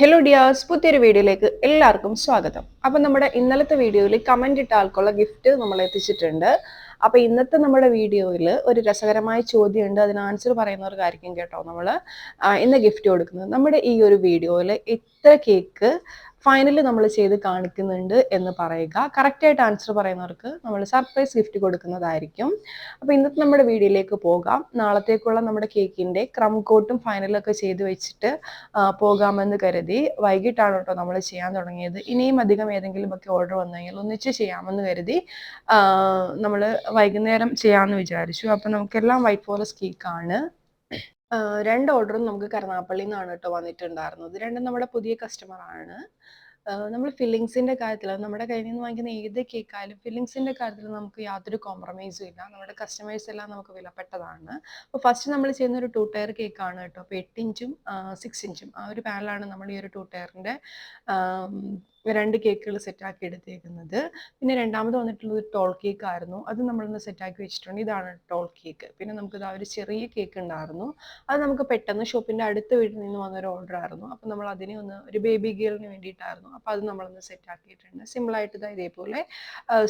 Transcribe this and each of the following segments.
Hello Diaz പുതിയൊരു വീഡിയോയിലേക്ക് എല്ലാവർക്കും സ്വാഗതം. അപ്പം നമ്മുടെ ഇന്നലത്തെ വീഡിയോയിൽ കമന്റ് ഇട്ട ആൾക്കുള്ള ഗിഫ്റ്റ് നമ്മൾ എത്തിച്ചിട്ടുണ്ട്. അപ്പം ഇന്നത്തെ നമ്മുടെ വീഡിയോയിൽ ഒരു രസകരമായ ചോദ്യമുണ്ട്. അതിന് ആൻസർ പറയുന്നവർക്കായിരിക്കും കേട്ടോ നമ്മൾ ഇന്ന് ഗിഫ്റ്റ് കൊടുക്കുന്നത്. നമ്മുടെ ഈ ഒരു വീഡിയോയിൽ എത്ര കേക്ക് ഫൈനൽ നമ്മൾ ചെയ്ത് കാണിക്കുന്നുണ്ട് എന്ന് പറയുക. കറക്റ്റായിട്ട് ആൻസർ പറയുന്നവർക്ക് നമ്മൾ സർപ്രൈസ് ഗിഫ്റ്റ് കൊടുക്കുന്നതായിരിക്കും. അപ്പോൾ ഇന്നത്തെ നമ്മുടെ വീഡിയോയിലേക്ക് പോകാം. നാളത്തേക്കുള്ള നമ്മുടെ കേക്കിന്റെ ക്രം കോട്ടും ഫൈനലൊക്കെ ചെയ്ത് വെച്ചിട്ട് പോകാമെന്ന് കരുതി വൈകിട്ടാണ് കേട്ടോ നമ്മൾ ചെയ്യാൻ തുടങ്ങിയത്. ഇനിയും അധികം ഏതെങ്കിലും ഒക്കെ ഓർഡർ വന്നു കഴിഞ്ഞാൽ ഒന്നിച്ച് ചെയ്യാമെന്ന് കരുതി നമ്മൾ വൈകുന്നേരം ചെയ്യാമെന്ന് വിചാരിച്ചു. അപ്പോൾ നമുക്കെല്ലാം വൈറ്റ് ഫോറസ്റ്റ് കേക്കാണ് രണ്ട് ഓർഡറും നമുക്ക് കരുനാഗപ്പള്ളിയിൽ നിന്നാണ് കേട്ടോ വന്നിട്ടുണ്ടായിരുന്നത്. രണ്ടും നമ്മുടെ പുതിയ കസ്റ്റമർ ആണ്. നമ്മൾ ഫില്ലിങ്സിന്റെ കാര്യത്തിൽ നമ്മുടെ കയ്യിൽ നിന്ന് വാങ്ങിക്കുന്ന ഏത് കേക്കായാലും ഫില്ലിങ്സിന്റെ കാര്യത്തിൽ നമുക്ക് യാതൊരു കോംപ്രമൈസും ഇല്ല. നമ്മുടെ കസ്റ്റമേഴ്സ് എല്ലാം നമുക്ക് വിലപ്പെട്ടതാണ്. അപ്പോൾ ഫസ്റ്റ് നമ്മൾ ചെയ്യുന്ന ഒരു ടു ടയർ ആണ് കേട്ടോ. അപ്പോൾ എട്ട് ഇഞ്ചും സിക്സ് ഇഞ്ചും ആ ഒരു പാനലാണ് നമ്മൾ ഈ ഒരു ടു ടയറിന്റെ രണ്ട് കേക്കുകൾ സെറ്റാക്കി എടുത്തേക്കുന്നത്. പിന്നെ രണ്ടാമത് വന്നിട്ടുള്ളത് ടോൾ കേക്ക് ആയിരുന്നു. അത് നമ്മളൊന്ന് സെറ്റാക്കി വെച്ചിട്ടുണ്ട്. ഇതാണ് ടോൾ കേക്ക് പിന്നെ നമുക്ക് ഇതാ ഒരു ചെറിയ കേക്ക് ഉണ്ടായിരുന്നു. അത് നമുക്ക് പെട്ടെന്ന് ഷോപ്പിന്റെ അടുത്ത വീട്ടിൽ നിന്ന് വന്നൊരു ഓർഡർ ആയിരുന്നു. അപ്പോൾ നമ്മൾ അതിനെ ഒന്ന് ഒരു ബേബി ഗേളിന് വേണ്ടിയിട്ടായിരുന്നു. അപ്പോൾ അത് നമ്മളൊന്ന് സെറ്റാക്കിയിട്ടുണ്ട് സിമ്പിളായിട്ട് ഇതാ ഇതേപോലെ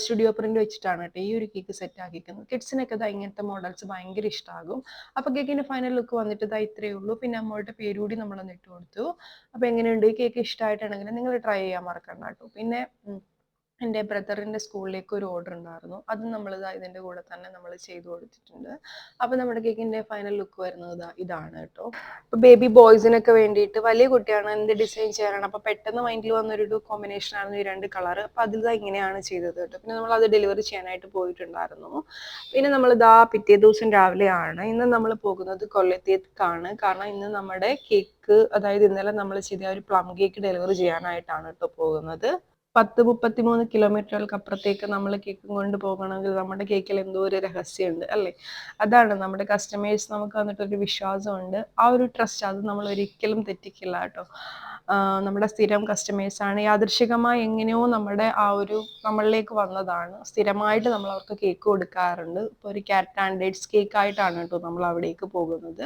സ്റ്റുഡിയോ പ്രിന്റ് വെച്ചിട്ടാണ് കേട്ടോ ഈ ഒരു കേക്ക് സെറ്റ് ആക്കിയിരിക്കുന്നത്. കിഡ്സിനൊക്കെ ഇതാ ഇങ്ങനത്തെ മോഡൽസ് ഭയങ്കര ഇഷ്ടമാകും അപ്പോൾ കേക്കിന്റെ ഫൈനൽ ലുക്ക് വന്നിട്ട് ഇതാ ഇത്രയേ ഉള്ളൂ. പിന്നെ അമ്മയുടെ പേരുകൂടി നമ്മളൊന്ന് ഇട്ട് കൊടുത്തു. അപ്പോൾ എങ്ങനെയുണ്ട്? ഈ കേക്ക് ഇഷ്ടമായിട്ടാണെങ്കിൽ നിങ്ങൾ ട്രൈ ചെയ്യാൻ മറക്കണ്ട കേട്ടോ പിന്നെ എന്റെ ബ്രദറിന്റെ സ്കൂളിലേക്ക് ഒരു ഓർഡർ ഉണ്ടായിരുന്നു. അത് നമ്മൾ ഇതിന്റെ കൂടെ തന്നെ നമ്മൾ ചെയ്തു കൊടുത്തിട്ടുണ്ട്. അപ്പോൾ നമ്മുടെ കേക്കിന്റെ ഫൈനൽ ലുക്ക് വരുന്നത് ഇതാ ഇതാണ് കേട്ടോ. അപ്പോൾ ബേബി ബോയ്സിനൊക്കെ വേണ്ടിയിട്ട് വലിയ കുട്ടിയാണ് എന്റെ ഡിസൈൻ ചെയ്യാനാണ്. അപ്പോൾ പെട്ടെന്ന് മൈൻഡിൽ വന്നൊരു കോമ്പിനേഷൻ ആയിരുന്നു ഈ രണ്ട് കളർ അപ്പോൾ അതിൽ ഇങ്ങനെയാണ് ചെയ്തത് കേട്ടോ. പിന്നെ നമ്മൾ അത് ഡെലിവറി ചെയ്യാനായിട്ട് പോയിട്ടുണ്ടായിരുന്നു. പിന്നെ നമ്മൾ ഇതാ പിറ്റേ ദിവസം രാവിലെയാണ്. ഇന്ന് നമ്മൾ പോകുന്നത് കൊല്ലത്തേക്കാണ്. കാരണം ഇന്ന് നമ്മുടെ കേക്ക് അതായത് ഇന്നലെ നമ്മൾ ചെയ്ത ഒരു പ്ലം കേക്ക് ഡെലിവറി ചെയ്യാനായിട്ടാണ് കേട്ടോ പോകുന്നത്. പത്ത് മുപ്പത്തിമൂന്ന് കിലോമീറ്ററുകൾക്ക് അപ്പുറത്തേക്ക് നമ്മൾ കേക്ക് കൊണ്ട് പോകണമെങ്കിൽ നമ്മുടെ കേക്കിൽ എന്തോ ഒരു രഹസ്യമുണ്ട് അല്ലേ? അതാണ് നമ്മുടെ കസ്റ്റമേഴ്സ് നമുക്ക് വന്നിട്ടൊരു വിശ്വാസമുണ്ട്. ആ ഒരു ട്രസ്റ്റ് അത് നമ്മൾ ഒരിക്കലും തെറ്റിക്കില്ല കേട്ടോ. നമ്മുടെ സ്ഥിരം കസ്റ്റമേഴ്സ് ആണ്. യാദൃശികമായി എങ്ങനെയോ നമ്മുടെ ആ ഒരു നമ്മളിലേക്ക് വന്നതാണ്. സ്ഥിരമായിട്ട് നമ്മൾ അവർക്ക് കേക്ക് കൊടുക്കാറുണ്ട്. ഇപ്പോൾ ഒരു ക്യാരറ്റ് ആൻഡ് ഡേറ്റ്സ് കേക്ക് ആയിട്ടാണ് കേട്ടോ നമ്മൾ അവിടേക്ക് പോകുന്നത്.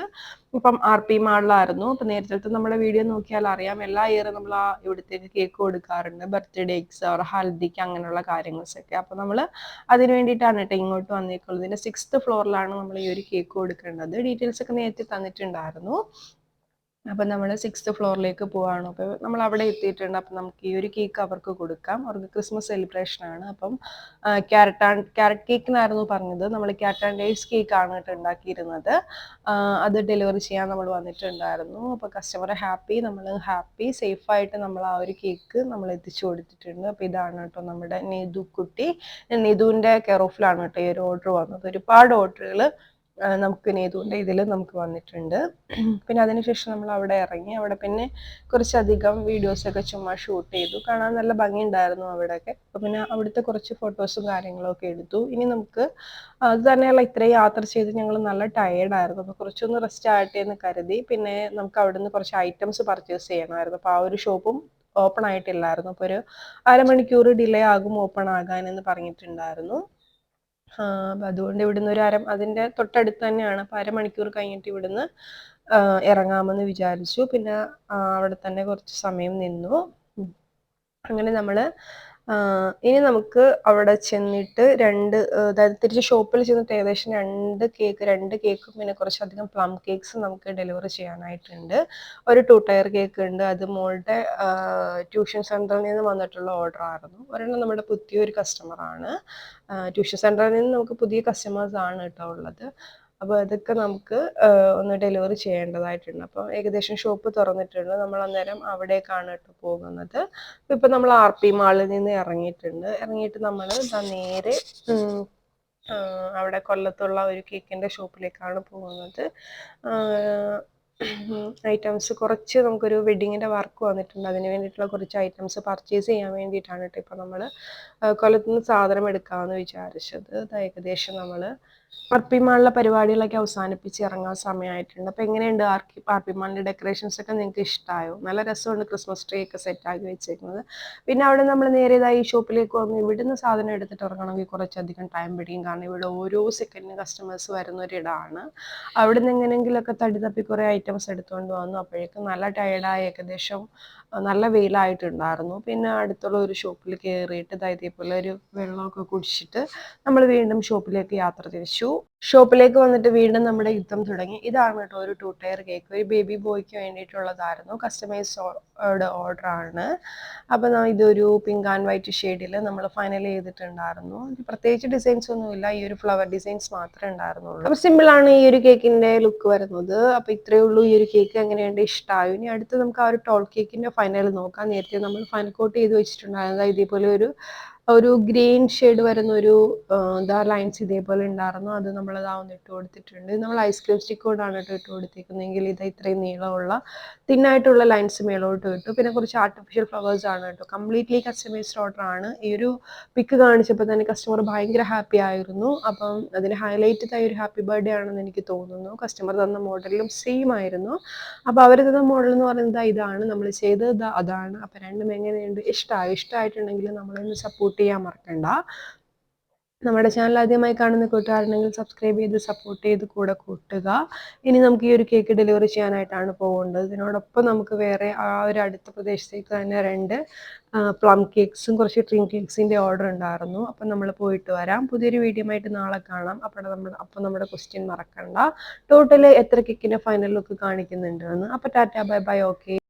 ഇപ്പം ആർ പി മാളിലായിരുന്നു. അപ്പം നേരത്തെ നമ്മുടെ വീഡിയോ നോക്കിയാൽ അറിയാം. എല്ലാ ഇയറും നമ്മൾ ആ ഇവിടത്തേക്ക് കേക്ക് കൊടുക്കാറുണ്ട്. ബർത്ത്ഡേക്സ് ഓർ ഹൽദിക്ക് അങ്ങനെയുള്ള കാര്യങ്ങൾസൊക്കെ അപ്പം നമ്മൾ അതിന് വേണ്ടിയിട്ടാണ് കേട്ടോ ഇങ്ങോട്ട് വന്നേക്കുള്ളത് ഇതിന്റെ സിക്സ്ത് ഫ്ലോറിലാണ് നമ്മൾ ഈ ഒരു കേക്ക് കൊടുക്കേണ്ടത്. ഡീറ്റെയിൽസ് ഒക്കെ നേരത്തെ തന്നിട്ടുണ്ടായിരുന്നു. അപ്പം നമ്മൾ സിക്സ്ത് ഫ്ലോറിലേക്ക് പോവാണ്. അപ്പോൾ നമ്മൾ അവിടെ എത്തിയിട്ടുണ്ട്. അപ്പം നമുക്ക് ഈ ഒരു കേക്ക് അവർക്ക് കൊടുക്കാം. അവർക്ക് ക്രിസ്മസ് സെലിബ്രേഷൻ ആണ്. അപ്പം ക്യാരറ്റ് ആൻഡ് ക്യാരറ്റ് കേക്കിനായിരുന്നു പറഞ്ഞത്. നമ്മൾ ക്യാരറ്റ് ആൻഡ് കേക്ക് ആണ് കേട്ടോ ഉണ്ടാക്കിയിരുന്നത്. അത് ഡെലിവറി ചെയ്യാൻ നമ്മൾ വന്നിട്ടുണ്ടായിരുന്നു. അപ്പോൾ കസ്റ്റമർ ഹാപ്പി നമ്മൾ ഹാപ്പി സേഫായിട്ട് നമ്മൾ ആ ഒരു കേക്ക് നമ്മൾ എത്തിച്ചു കൊടുത്തിട്ടുണ്ട്. അപ്പോൾ ഇതാണ് കേട്ടോ നമ്മുടെ നെയ്തു കുട്ടി. നെയ്തുവിന്റെ കെയർ ഓഫിലാണ് കേട്ടോ ഈ ഒരു ഓർഡർ വന്നത്. ഒരുപാട് ഓർഡറുകൾ നമുക്ക് നെയ്തുകൊണ്ട് ഇതിൽ നമുക്ക് വന്നിട്ടുണ്ട്. പിന്നെ അതിനുശേഷം നമ്മൾ അവിടെ ഇറങ്ങി. അവിടെ പിന്നെ കുറച്ചധികം വീഡിയോസൊക്കെ ചുമ്മാ ഷൂട്ട് ചെയ്തു. കാണാൻ നല്ല ഭംഗിയുണ്ടായിരുന്നു അവിടെയൊക്കെ. അപ്പോൾ പിന്നെ അവിടുത്തെ കുറച്ച് ഫോട്ടോസും കാര്യങ്ങളൊക്കെ എടുത്തു. ഇനി നമുക്ക് അത് തന്നെയല്ല ഇത്രയും യാത്ര ചെയ്ത് ഞങ്ങൾ നല്ല ടയേർഡായിരുന്നു അപ്പോൾ കുറച്ചൊന്ന് റെസ്റ്റ് ആകട്ടെ എന്ന് കരുതി. പിന്നെ നമുക്ക് അവിടെ നിന്ന് കുറച്ച് ഐറ്റംസ് പർച്ചേസ് ചെയ്യണമായിരുന്നു. അപ്പോൾ ആ ഒരു ഷോപ്പും ഓപ്പൺ ആയിട്ടില്ലായിരുന്നു. അപ്പോൾ ഒരു അരമണിക്കൂർ ഡിലേ ആകും ഓപ്പൺ ആകാൻ എന്ന് പറഞ്ഞിട്ടുണ്ടായിരുന്നു. അപ്പൊ അതുകൊണ്ട് ഇവിടുന്ന് ഒരു അര അതിന്റെ തൊട്ടടുത്ത് തന്നെയാണ്. അപ്പൊ അരമണിക്കൂർ കഴിഞ്ഞിട്ട് ഇവിടുന്ന് ഇറങ്ങാമെന്ന് വിചാരിച്ചു. പിന്നെ അവിടെ തന്നെ കുറച്ച് സമയം നിന്നു. അങ്ങനെ നമ്മൾ ആ, ഇനി നമുക്ക് അവിടെ ചെന്നിട്ട് രണ്ട് അതായത് തിരിച്ച് ഷോപ്പിൽ ചെന്നിട്ട് ഏകദേശം രണ്ട് കേക്ക് രണ്ട് കേക്കും പിന്നെ കുറച്ചധികം പ്ലം കേക്ക്സ് നമുക്ക് ഡെലിവറി ചെയ്യാനായിട്ടുണ്ട്. ഒരു ടു ടയർ കേക്ക് ഉണ്ട്. അത് മോളുടെ ട്യൂഷൻ സെന്ററിൽ നിന്ന് വന്നിട്ടുള്ള ഓർഡർ ആയിരുന്നു. ഒരെണ്ണം നമ്മുടെ പുതിയൊരു കസ്റ്റമറാണ് ട്യൂഷൻ സെന്ററിൽ നിന്ന് നമുക്ക് പുതിയ കസ്റ്റമേഴ്സ് ആണ് കേട്ടോ ഉള്ളത്. അപ്പോൾ അതൊക്കെ നമുക്ക് ഒന്ന് ഡെലിവറി ചെയ്യേണ്ടതായിട്ടുണ്ട്. അപ്പോൾ ഏകദേശം ഷോപ്പ് തുറന്നിട്ടുണ്ട്. നമ്മൾ അന്നേരം അവിടേക്കാണ് കേട്ടോ പോകുന്നത്. ഇപ്പോൾ ഇപ്പം നമ്മൾ ആർ പി മാളിൽ നിന്ന് ഇറങ്ങിയിട്ടുണ്ട്. ഇറങ്ങിയിട്ട് നമ്മൾ നേരെ അവിടെ കൊല്ലത്തുള്ള ഒരു കേക്കിന്റെ ഷോപ്പിലേക്കാണ് പോകുന്നത്. ഐറ്റംസ് കുറച്ച് നമുക്കൊരു വെഡിങ്ങിന്റെ വർക്ക് വന്നിട്ടുണ്ട്. അതിന് വേണ്ടിയിട്ടുള്ള കുറച്ച് ഐറ്റംസ് പർച്ചേസ് ചെയ്യാൻ വേണ്ടിയിട്ടാണ് കേട്ടോ ഇപ്പോൾ നമ്മൾ കൊല്ലത്തുനിന്ന് സാധനം എടുക്കാമെന്ന് വിചാരിച്ചത്. ഏകദേശം നമ്മൾ ആർ പി മാളിലെ പരിപാടികളൊക്കെ അവസാനിപ്പിച്ച് ഇറങ്ങാൻ സമയമായിട്ടുണ്ട്. അപ്പോൾ എങ്ങനെയുണ്ട് ആർക്കി പി ആർ പി മാളിന്റെ ഡെക്കറേഷൻസ് ഒക്കെ നിങ്ങൾക്ക് ഇഷ്ടമായോ നല്ല രസമുണ്ട് ക്രിസ്മസ് ട്രീ ഒക്കെ സെറ്റ് ആക്കി വെച്ചേക്കുന്നത്. പിന്നെ അവിടെ നമ്മൾ നേരെ ഇതാ ഈ ഷോപ്പിലേക്ക് വന്ന് ഇവിടുന്ന് സാധനം എടുത്തിട്ട് ഇറങ്ങണമെങ്കിൽ കുറച്ചധികം ടൈം പിടിക്കും കാരണം ഇവിടെ ഓരോ സെക്കൻഡിന് കസ്റ്റമേഴ്സ് വരുന്ന ഒരിടമാണ് അവിടുന്ന് എങ്ങനെയെങ്കിലുമൊക്കെ തടി തപ്പി കുറേ ഐറ്റംസ് എടുത്തുകൊണ്ട് വന്നു. അപ്പോഴേക്കും നല്ല ടയർഡായി ഏകദേശം നല്ല വെയിലായിട്ടുണ്ടായിരുന്നു. പിന്നെ അടുത്തുള്ള ഒരു ഷോപ്പിൽ കയറിയിട്ട് ഇതാ ഇതേപോലെ ഒരു വെള്ളമൊക്കെ കുടിച്ചിട്ട് നമ്മൾ വീണ്ടും ഷോപ്പിലേക്ക് യാത്ര തിരിച്ചു. ഷോപ്പിലേക്ക് വന്നിട്ട് വീണ്ടും നമ്മുടെ യുദ്ധം തുടങ്ങി. ഇതാണ് കേട്ടോ ഒരു ടു ടയർ കേക്ക് ഒരു ബേബി ബോയ്ക്ക് വേണ്ടിയിട്ടുള്ളതായിരുന്നു. കസ്റ്റമൈസ്ഡ് ഓർഡർ ആണ്. അപ്പോൾ ഇതൊരു പിങ്ക് ആൻഡ് വൈറ്റ് ഷെയ്ഡിൽ നമ്മൾ ഫൈനൽ ചെയ്തിട്ടുണ്ടായിരുന്നു. പ്രത്യേകിച്ച് ഡിസൈൻസ് ഒന്നുമില്ല ഈ ഒരു ഫ്ലവർ ഡിസൈൻസ് മാത്രമേ ഉണ്ടായിരുന്നുള്ളൂ. അപ്പോൾ സിമ്പിൾ ആണ് ഈ ഒരു കേക്കിന്റെ ലുക്ക് വരുന്നത്. അപ്പോൾ ഇത്രയേ ഉള്ളൂ ഈ ഒരു കേക്ക് എങ്ങനെയുണ്ട്? ഇഷ്ടമായി ഇനി അടുത്ത് നമുക്ക് ആ ഒരു ടോൾ കേക്കിന്റെ ഫൈനൽ നോക്കാം. നേരത്തെ നമ്മൾ ഫൈനൽ കോട്ട് ചെയ്ത് വെച്ചിട്ടുണ്ടായിരുന്നത് ഇതേപോലെ ഒരു ഒരു ഗ്രീൻ ഷെയ്ഡ് വരുന്ന ഒരു എന്താ ലൈൻസ് ഇതേപോലെ ഉണ്ടായിരുന്നു. അത് നമ്മൾ ഒന്ന് ഇട്ട് കൊടുത്തിട്ടുണ്ട്. ഇത് നമ്മൾ ഐസ്ക്രീം സ്റ്റിക്ക് കൊണ്ടാണ് കേട്ടോ ഇട്ട് കൊടുത്തേക്കുന്നതെങ്കിൽ ഇത് ഇത്രയും നീളമുള്ള തിന്നായിട്ടുള്ള ലൈൻസ് മേളോട്ട് ഇട്ടു. പിന്നെ കുറച്ച് ആർട്ടിഫിഷ്യൽ ഫ്ലവേഴ്സ് ആണ് കേട്ടോ. കംപ്ലീറ്റ്ലി കസ്റ്റമൈസ്ഡ് ഓർഡർ ആണ്. ഈ ഒരു പിക്ക് കാണിച്ചപ്പോൾ തന്നെ കസ്റ്റമർ ഭയങ്കര ഹാപ്പി ആയിരുന്നു. അപ്പം അതിന് ഹൈലൈറ്റ് ആയ ഒരു ഹാപ്പി ബർത്ത്ഡേ ആണെന്ന് എനിക്ക് തോന്നുന്നു. കസ്റ്റമർ തന്ന മോഡലിലും സെയിം ആയിരുന്നു. അപ്പോൾ അവർ തന്ന മോഡൽ എന്ന് പറയുന്നത് ഇതാണ്. നമ്മൾ ചെയ്തത് അതാണ്. അപ്പോൾ രണ്ടും എങ്ങനെയുണ്ട്? ഇഷ്ടമായി ഇഷ്ടമായിട്ടുണ്ടെങ്കിൽ നമ്മളൊന്ന് സപ്പോർട്ട് ചെയ്യാൻ മറക്കണ്ട. നമ്മുടെ ചാനൽ ആദ്യമായി കാണുന്ന കൂട്ടുകാരുണ്ടെങ്കിൽ സബ്സ്ക്രൈബ് ചെയ്ത് സപ്പോർട്ട് ചെയ്ത് കൂടെ കൂട്ടുക. ഇനി നമുക്ക് ഈ ഒരു കേക്ക് ഡെലിവറി ചെയ്യാനായിട്ടാണ് പോകേണ്ടത്. ഇതിനോടൊപ്പം നമുക്ക് വേറെ ആ ഒരു അടുത്ത പ്രദേശത്തേക്ക് തന്നെ രണ്ട് പ്ലം കേക്ക്സും കുറച്ച് ഡ്രീം കേക്ക്സിന്റെ ഓർഡർ ഉണ്ടായിരുന്നു. അപ്പം നമ്മൾ പോയിട്ട് വരാം. പുതിയൊരു വീഡിയോ ആയിട്ട് നാളെ കാണാം. അപ്പോൾ നമ്മൾ അപ്പം നമ്മുടെ ക്വസ്റ്റ്യൻ മറക്കണ്ട. ടോട്ടൽ എത്ര കേക്കിന്റെ ഫൈനൽ ലുക്ക് കാണിക്കുന്നുണ്ടെന്ന്. അപ്പോൾ ടാറ്റ ബൈ ബൈ ഓക്കെ